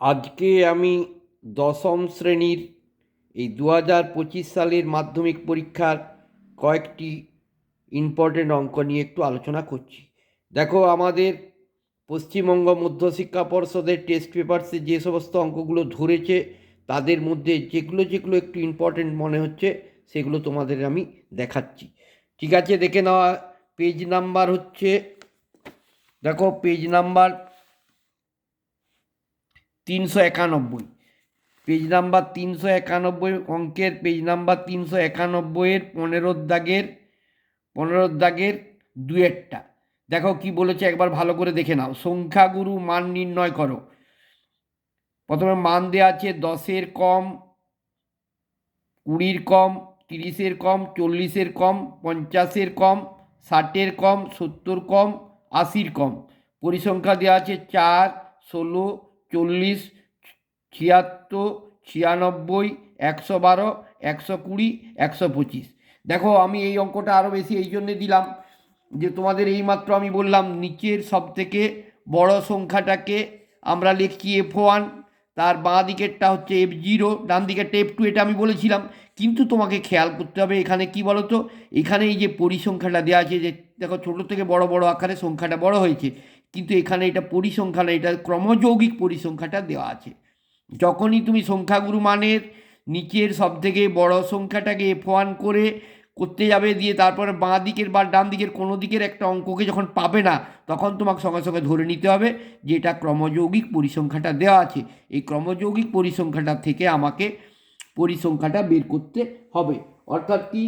আজকে আমি দশম শ্রেণির এই দু হাজার পঁচিশ সালের মাধ্যমিক পরীক্ষার কয়েকটি ইম্পর্টেন্ট অঙ্ক নিয়ে একটু আলোচনা করছি। দেখো, আমাদের পশ্চিমবঙ্গ মধ্যশিক্ষা পর্ষদের টেস্ট পেপারসে যে সমস্ত অঙ্কগুলো ধরেছে, তাদের মধ্যে যেগুলো যেগুলো একটু ইম্পর্টেন্ট মনে হচ্ছে, সেগুলো তোমাদের আমি দেখাচ্ছি। ঠিক আছে, দেখে নেওয়া পেজ নাম্বার হচ্ছে, দেখো পেজ নাম্বার তিনশো একানব্বই। পেজ নাম্বার তিনশো একানব্বই, অঙ্কের পেজ নাম্বার তিনশো একানব্বইয়ের পনেরোর দাগের পনেরোর দাগের দুয়েরটা। দেখো কি বলেছে, একবার ভালো করে দেখে নাও। সংখ্যাগুরু মান নির্ণয় করো। প্রথমে মান দেওয়া আছে, দশের কম, কুড়ির কম, তিরিশের কম, চল্লিশের কম, পঞ্চাশের কম, ষাটের কম, সত্তর কম, আশির কম। পরিসংখ্যা দেওয়া আছে চার, ষোলো চল্লিশ, ছিয়াত্তর, ছিয়ানব্বই, একশো বারো, একশো কুড়ি, একশো পঁচিশ। দেখো, আমি এই অঙ্কটা আরও বেশি এই জন্যে দিলাম যে তোমাদের এইমাত্র আমি বললাম নিচের সব থেকে বড় সংখ্যাটাকে আমরা লিখছি এফ ওয়ান। তার বাঁ দিকেরটা হচ্ছে এফ জিরো ডান দিকেরটা এফ টু এটা আমি বলেছিলাম। কিন্তু তোমাকে খেয়াল করতে হবে এখানে কি বলো তো এখানে এই যে পরিসংখ্যাটা দেওয়া আছে যে, দেখো ছোটো থেকে বড় বড় আকারে সংখ্যাটা বড় হয়েছে, কিন্তু এখানে এটা পরিসংখ্যা না এটা ক্রমযৌগিক পরিসংখ্যাটা দেওয়া আছে। যখনই তুমি সংখ্যাগুরু মানের নিচের সব থেকে বড় সংখ্যাটাকে এফ ওয়ান করে করতে যাবে, দিয়ে তারপরে বাঁ দিকের বা ডান দিকের কোনো দিকের একটা অঙ্ককে যখন পাবে না, তখন তোমাকে সঙ্গে সঙ্গে ধরে নিতে হবে যে এটা ক্রমযৌগিক পরিসংখ্যাটা দেওয়া আছে। এই ক্রমযৌগিক পরিসংখ্যাটা থেকে আমাকে পরিসংখ্যাটা বের করতে হবে। অর্থাৎ কি?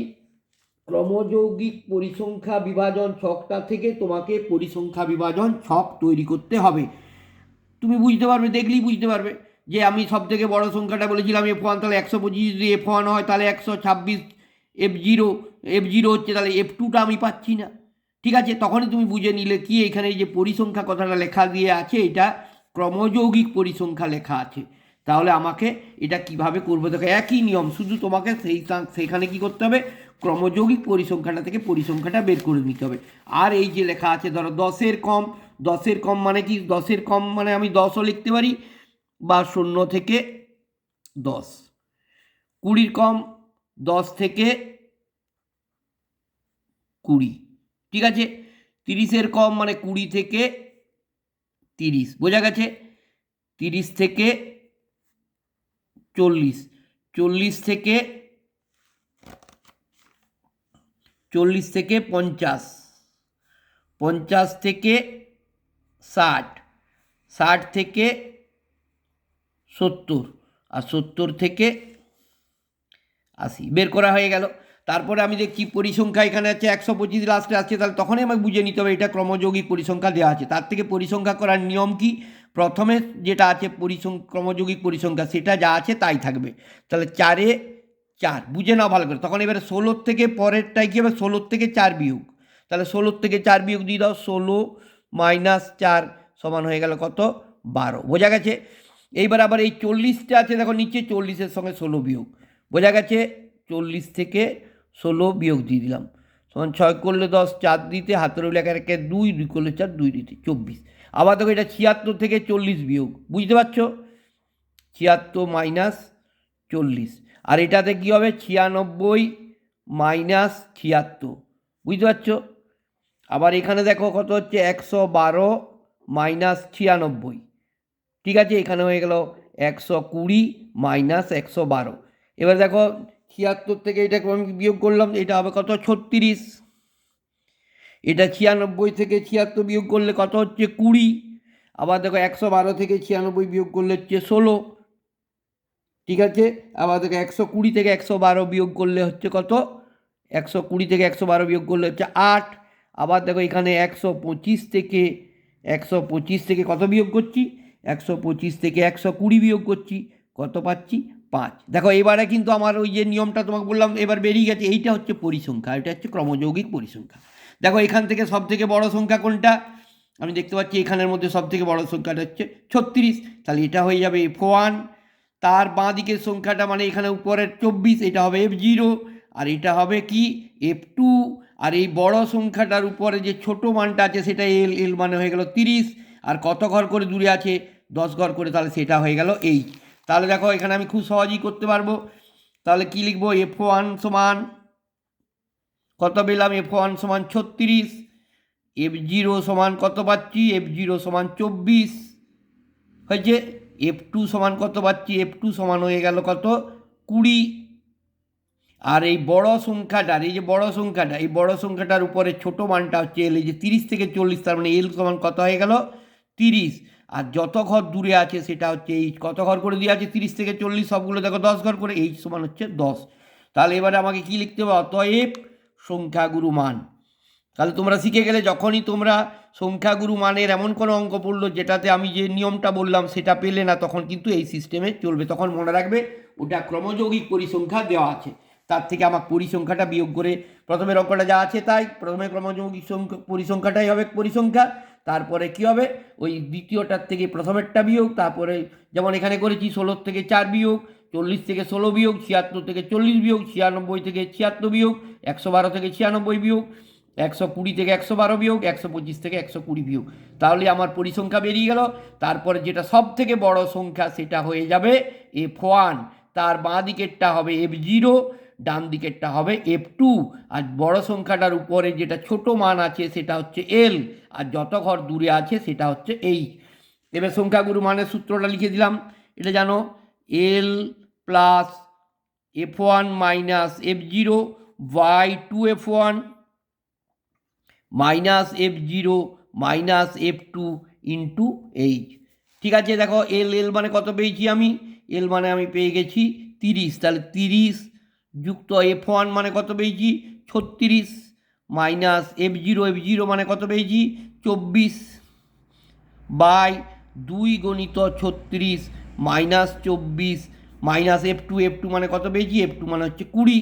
ক্রমযৌগিক পরিসংখ্যা বিভাজন ছকটা থেকে তোমাকে পরিসংখ্যা বিভাজন ছক তৈরি করতে হবে। তুমি বুঝতে পারবে, দেখলেই বুঝতে পারবে যে আমি সব থেকে বড় সংখ্যাটা বলেছিলাম এফ ওয়ান তাহলে একশো পঁচিশ, যদি এফ ওয়ান হয় তাহলে একশো ছাব্বিশ এফ জিরো এফ জিরো হচ্ছে তাহলে এফ টুটা আমি পাচ্ছি না। ঠিক আছে? তখনই তুমি বুঝে নিলে কি এখানে যে পরিসংখ্যা কথাটা লেখা দিয়ে আছে, এটা ক্রমযৌগিক পরিসংখ্যা লেখা আছে। তাহলে আমাকে এটা কীভাবে করব? দেখো, একই নিয়ম, শুধু তোমাকে সেই সেখানে কি করতে হবে? ক্রমযৌগিক পরিসংখ্যাটা থেকে পরিসংখ্যাটা বের করে নিতে হবে। আর এই যে লেখা আছে, ধরো দশের কম দশের কম মানে কি? দশের কম মানে আমি দশও লিখতে পারি, বা শূন্য থেকে দশ। কুড়ির কম দশ থেকে কুড়ি, ঠিক আছে? তিরিশের কম মানে কুড়ি থেকে তিরিশ, বোঝা গেছে? তিরিশ থেকে চল্লিশ চল্লিশ থেকে চল্লিশ থেকে পঞ্চাশ পঞ্চাশ থেকে ষাট ষাট থেকে সত্তর, আর সত্তর থেকে আশি বের করা হয়ে গেল। তারপরে আমি দেখছি পরিসংখ্যা এখানে আছে, একশো পঁচিশ লাস্টে আছে, তাহলে তখনই আমাকে বুঝে নিতে হবে, এটা ক্রমযোগী পরিসংখ্যা দেওয়া আছে। তার থেকে পরিসংখ্যা করার নিয়ম কি? প্রথমে যেটা আছে, পরিসং ক্রমযৌগিক পরিসংখ্যা, সেটা যা আছে তাই থাকবে। তাহলে চারে চার, বুঝে নাও ভালো করে। তখন এবারে ষোলোর থেকে পরেরটাই কি হবে? ষোলোর থেকে চার বিয়োগ। তাহলে ষোলোর থেকে চার বিয়োগ দিয়ে দাও, ষোলো মাইনাস চার সমান হয়ে গেল কত? বারো। বোঝা গেছে? এইবার আবার এই চল্লিশটা আছে, দেখো নিচে চল্লিশের সঙ্গে ষোলো বিয়োগ। বোঝা গেছে চল্লিশ থেকে ষোলো বিয়োগ দিয়ে দিলাম। সমান ছয় করলে দশ, চার দিতে হাতের একে একে দুই দুই করলে চার, দুই দিতে চব্বিশ। আবার দেখো এটা ছিয়াত্তর থেকে চল্লিশ বিয়োগ, বুঝতে পারছ? ছিয়াত্তর মাইনাস চল্লিশ। আর এটাতে কী হবে? ছিয়ানব্বই মাইনাস ছিয়াত্তর, বুঝতে পারছ? আবার এখানে দেখো কত হচ্ছে? একশো বারো মাইনাস ছিয়ানব্বই। ঠিক আছে? এখানে হয়ে গেল একশো কুড়ি মাইনাস একশো বারো। এবার দেখো ছিয়াত্তর থেকে এটা আমি বিয়োগ করলাম, এটা হবে কত? ছত্রিশ। এটা ছিয়ানব্বই থেকে ছিয়াত্তর বিয়োগ করলে কত হচ্ছে? কুড়ি। আবার দেখো একশো বারো থেকে ছিয়ানব্বই বিয়োগ করলে হচ্ছে ষোলো। ঠিক আছে? আবার দেখো একশো কুড়ি থেকে একশো বারো বিয়োগ করলে হচ্ছে কত? একশো কুড়ি থেকে একশো বারো বিয়োগ করলে হচ্ছে আট। আবার দেখো এখানে একশো পঁচিশ থেকে, একশো পঁচিশ থেকে কত বিয়োগ করছি? একশো পঁচিশ থেকে একশো কুড়ি বিয়োগ করছি। কত পাচ্ছি? পাঁচ। দেখো, এবারে কিন্তু আমার ওই যে নিয়মটা তোমাকে বললাম, এবার বেরিয়ে গেছে, এইটা হচ্ছে পরিসংখ্যা, এটা হচ্ছে ক্রমযৌগিক পরিসংখ্যা। দেখো, এখান থেকে সব থেকে বড় সংখ্যা কোনটা? আমি দেখতে পাচ্ছি এখানের মধ্যে সব থেকে বড় সংখ্যাটা হচ্ছে ছত্রিশ। তাহলে এটা হয়ে যাবে এফ ওয়ান তার বাঁ দিকের সংখ্যাটা মানে এখানে উপরের চব্বিশ, এটা হবে এফ জিরো। আর এটা হবে কি? F two. আর এই বড় সংখ্যাটার উপরে যে ছোট মানটা আছে, সেটা এল এল মানে হয়ে গেল তিরিশ। আর কত ঘর করে দূরে আছে? দশ ঘর করে, তাহলে সেটা হয়ে গেল এইচ তাহলে দেখো, এখানে আমি খুব সহজেই করতে পারব। তাহলে কী লিখব? এফ ওয়ান সমান কত পেলাম? এফ ওয়ান সমান ছত্রিশ এফ জিরো সমান কত পাচ্ছি? এফ জিরো সমান চব্বিশ, হয়েছে? এফ টু সমান কত পাচ্ছি? এফ টু সমান হয়ে গেল কত? কুড়ি। আর এই বড় সংখ্যাটার এই যে বড় সংখ্যাটা, এই বড় সংখ্যাটার উপরে ছোট মানটা হচ্ছে এল এই যে তিরিশ থেকে চল্লিশ, তার মানে এল সমান কত হয়ে গেল? তিরিশ। আর যত ঘর দূরে আছে সেটা হচ্ছে এইচ কত ঘর করে দিয়ে আছে? তিরিশ থেকে চল্লিশ, সবগুলো দেখো দশ ঘর করে এইচ সমান হচ্ছে দশ। তাহলে এবারে আমাকে কী লিখতে হবে? অতএব সংখ্যাগুরু মান। তাহলে তোমরা শিখে গেলে যখনই তোমরা সংখ্যাগুরু মানের এমন কোনো অঙ্ক পড়ল যেটাতে আমি যে নিয়মটা বললাম সেটা পেলে না, তখন কিন্তু এই সিস্টেমে চলবে। তখন মনে রাখবে ওটা ক্রমযৌগিক পরিসংখ্যা দেওয়া আছে। তার থেকে আমার পরিসংখ্যাটা বিয়োগ করে প্রথমের অঙ্কটা যা আছে তাই। প্রথমে ক্রমযৌগিক সংখ্যা, পরিসংখ্যাটাই হবে পরিসংখ্যা। তারপরে কি হবে? ওই দ্বিতীয়টার থেকে প্রথমেরটা বিয়োগ, তারপরে যেমন এখানে করেছি ষোলোর থেকে চার বিয়োগ, চল্লিশ থেকে ষোলো বিয়োগ, ছিয়াত্তর থেকে চল্লিশ বিয়োগ, ছিয়ানব্বই থেকে ছিয়াত্তর বিয়োগ, একশো বারো থেকে ছিয়ানব্বই বিয়োগ, একশো কুড়ি থেকে একশো বারো বিয়োগ, একশো পঁচিশ থেকে একশো কুড়ি বিয়োগ। তাহলে আমার পরিসংখ্যা বেরিয়ে গেল। তারপরে যেটা সব থেকে বড় সংখ্যা সেটা হয়ে যাবে এফ ওয়ান তার বাঁ দিকেরটা হবে এফ জিরো। ডান দিকেরটা হবে এফ টু আর বড় সংখ্যাটার উপরে যেটা ছোট মান আছে সেটা হচ্ছে এল আর যত ঘর দূরে আছে সেটা হচ্ছে এইচ এবার সংখ্যাগুরু মানের সূত্রটা লিখে দিলাম। এটা জানো L plus F one minus F zero by two F one minus F zero minus F two into H ঠিক আছে, দেখো এল এল মানে কত পেয়েছি আমি? এল মানে আমি পেয়ে গেছি তিরিশ। তাহলে তিরিশ যুক্ত এফ ওয়ান মানে কত পেয়েছি? ছত্রিশ minus F zero F zero মানে কত পেয়েছি? চব্বিশ বাই দুই গণিত ছত্রিশ মাইনাস চব্বিশ minus F two F two মানে কত পেয়েছি? এফ টু মানে হচ্ছে কুড়ি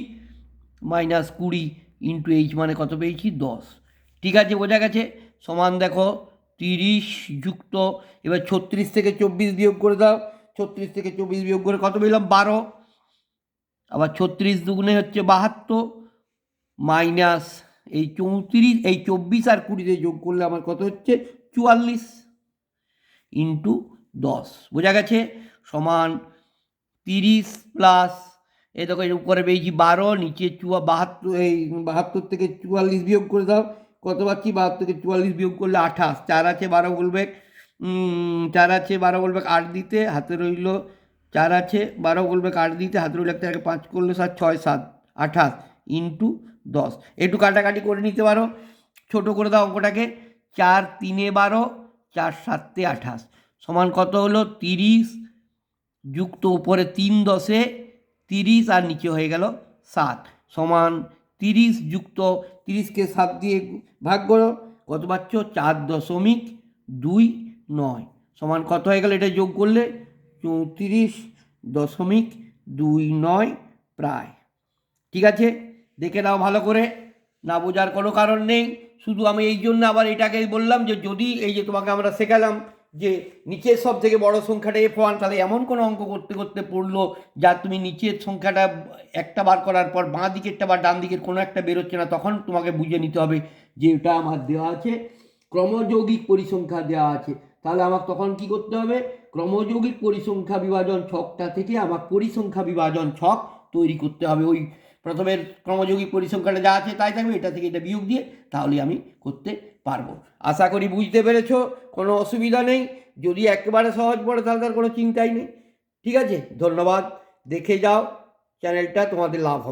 মাইনাস কুড়ি ইন্টু এইচ মানে কত পেয়েছি? দশ। ঠিক আছে, বোঝা গেছে? সমান দেখো, তিরিশ যুক্ত, এবার ছত্রিশ থেকে চব্বিশ বিয়োগ করে দাও। ছত্রিশ থেকে চব্বিশ বিয়োগ করে কত পেলাম? বারো। আবার ছত্রিশ দুগুণে হচ্ছে বাহাত্তর, মাইনাস এই চৌত্রিশ, এই চব্বিশ আর কুড়িতে যোগ করলে আমার কত হচ্ছে? চুয়াল্লিশ ইন্টু দশ। বোঝা গেছে? সমান তিরিশ প্লাস, এই দেখো, এর উপরে পেয়েছি বারো, নিচে চুয়া, বাহাত্তর, এই বাহাত্তর থেকে চুয়াল্লিশ বিয়োগ করে দাও। কত পাচ্ছি? বাহাত্তর থেকে চুয়াল্লিশ বিয়োগ করলে আঠাশ। চার আছে বারো বলবে চার আছে বারো বলবে আট দিতে, হাতে রইল চার আছে, বারো বলবে আট দিতে? হাতে রইল একটা পাঁচ করলে সাত, ছয়, সাত, আঠাশ ইন্টু দশ। একটু কাটাকাটি করে নিতে পারো। ছোট করে দাও অঙ্কটাকে। চার, তিনে বারো, চার, সাতে আঠাশ। সমান কত হলো? তিরিশ যুক্ত উপরে তিন দশে তিরিশ আর নিচে হয়ে গেল সাত। সমান তিরিশ যুক্ত, তিরিশকে সাত দিয়ে ভাগ করো। কত পাচ্ছ? চার দশমিক দুই নয়। সমান কত হয়ে গেল? এটা যোগ করলে চৌত্রিশ দশমিক দুই নয় প্রায়। ঠিক আছে? দেখে নাও ভালো করে। না বোঝার কোনো কারণ নেই। শুধু আমি এই জন্য আবার এটাকে বললাম যে যদি এই যে তোমাকে আমরা শেখালাম যে নিচের সব থেকে বড় সংখ্যাটা এফ ওয়ান তাহলে এমন কোনো অঙ্ক করতে করতে পড়ল যা তুমি নিচের সংখ্যাটা একটা বার করার পর বাঁ দিকেরটা বা ডান দিকের কোনো একটা বেরোচ্ছে না, তখন তোমাকে বুঝে নিতে হবে যে এটা আমার দেওয়া আছে। ক্রমযৌগিক পরিসংখ্যা দেওয়া আছে। তাহলে আমার তখন কি করতে হবে? ক্রমযৌগিক পরিসংখ্যা বিভাজন ছকটা থেকে আমার পরিসংখ্যা বিভাজন ছক তৈরি করতে হবে। ওই প্রথমের ক্রমযৌগিক পরিসংখ্যাটা যা আছে তাই থাকবে, এটা থেকে এটা বিয়োগ দিয়ে তাহলে আমি করতে পারব। আশা করি বুঝতে পেরেছ, কোনো অসুবিধা নেই। যদি একেবারে সহজ পড়ে তাহলে তার কোনো চিন্তাই নেই। ঠিক আছে, ধন্যবাদ। দেখে যাও, চ্যানেলটা তোমাদের লাভ হবে।